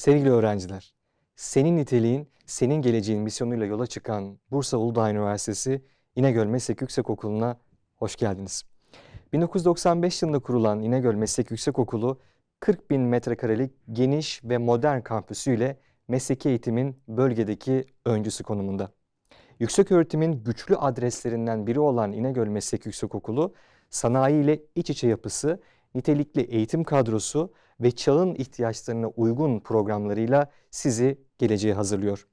Sevgili öğrenciler, senin niteliğin, senin geleceğin misyonuyla yola çıkan Bursa Uludağ Üniversitesi İnegöl Meslek Yüksekokulu'na hoş geldiniz. 1995 yılında kurulan İnegöl Meslek Yüksekokulu, 40 bin metrekarelik geniş ve modern kampüsüyle mesleki eğitimin bölgedeki öncüsü konumunda. Yüksek öğretimin güçlü adreslerinden biri olan İnegöl Meslek Yüksekokulu, sanayi ile iç içe yapısı, nitelikli eğitim kadrosu ve çağın ihtiyaçlarına uygun programlarıyla sizi geleceğe hazırlıyor.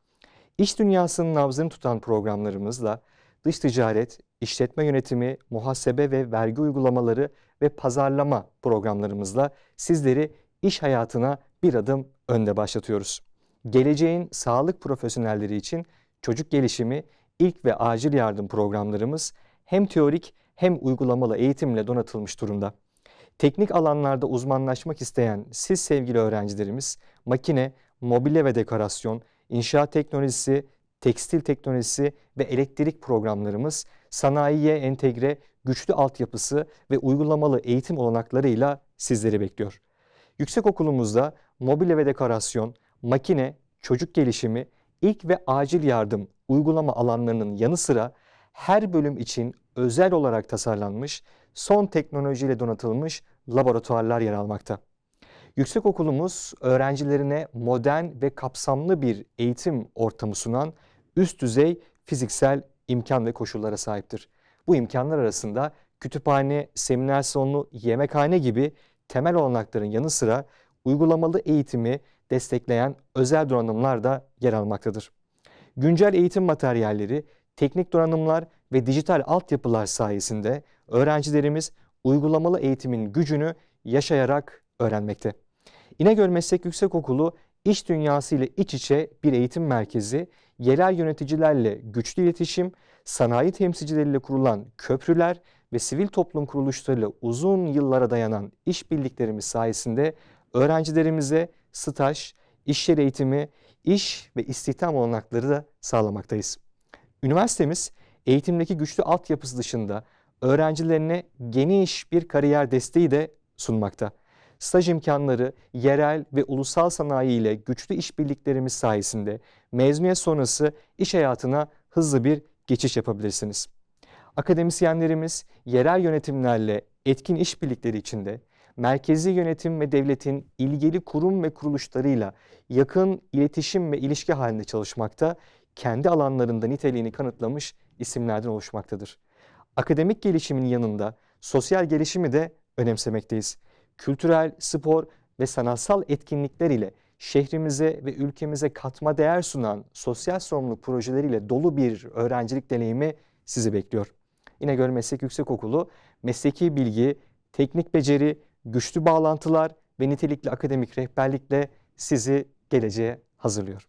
İş dünyasının nabzını tutan programlarımızla dış ticaret, işletme yönetimi, muhasebe ve vergi uygulamaları ve pazarlama programlarımızla sizleri iş hayatına bir adım önde başlatıyoruz. Geleceğin sağlık profesyonelleri için çocuk gelişimi, ilk ve acil yardım programlarımız hem teorik hem uygulamalı eğitimle donatılmış durumda. Teknik alanlarda uzmanlaşmak isteyen siz sevgili öğrencilerimiz makine, mobilya ve dekorasyon, inşaat teknolojisi, tekstil teknolojisi ve elektrik programlarımız sanayiye entegre güçlü altyapısı ve uygulamalı eğitim olanaklarıyla sizleri bekliyor. Yüksekokulumuzda mobilya ve dekorasyon, makine, çocuk gelişimi, ilk ve acil yardım uygulama alanlarının yanı sıra her bölüm için özel olarak tasarlanmış, son teknolojiyle donatılmış laboratuvarlar yer almakta. Yüksekokulumuz öğrencilerine modern ve kapsamlı bir eğitim ortamı sunan üst düzey fiziksel imkan ve koşullara sahiptir. Bu imkanlar arasında kütüphane, seminer salonu, yemekhane gibi temel olanakların yanı sıra uygulamalı eğitimi destekleyen özel donanımlar da yer almaktadır. Güncel eğitim materyalleri, teknik donanımlar ve dijital altyapılar sayesinde öğrencilerimiz uygulamalı eğitimin gücünü yaşayarak öğrenmekte. İnegöl Meslek Yüksekokulu iş dünyası ile iç içe bir eğitim merkezi, yerel yöneticilerle güçlü iletişim, sanayi temsilcileriyle kurulan köprüler ve sivil toplum kuruluşlarıyla uzun yıllara dayanan işbirliklerimiz sayesinde öğrencilerimize staj, iş yeri eğitimi, iş ve istihdam olanakları da sağlamaktayız. Üniversitemiz eğitimdeki güçlü altyapısı dışında öğrencilerine geniş bir kariyer desteği de sunmakta. Staj imkanları yerel ve ulusal sanayi ile güçlü işbirliklerimiz sayesinde mezuniyet sonrası iş hayatına hızlı bir geçiş yapabilirsiniz. Akademisyenlerimiz yerel yönetimlerle etkin işbirlikleri içinde merkezi yönetim ve devletin ilgili kurum ve kuruluşlarıyla yakın iletişim ve ilişki halinde çalışmakta, kendi alanlarında niteliğini kanıtlamış isimlerden oluşmaktadır. Akademik gelişimin yanında sosyal gelişimi de önemsemekteyiz. Kültürel, spor ve sanatsal etkinlikler ile şehrimize ve ülkemize katma değer sunan sosyal sorumluluk projeleriyle dolu bir öğrencilik deneyimi sizi bekliyor. İnegöl Meslek Yüksekokulu mesleki bilgi, teknik beceri, güçlü bağlantılar ve nitelikli akademik rehberlikle sizi geleceğe hazırlıyor.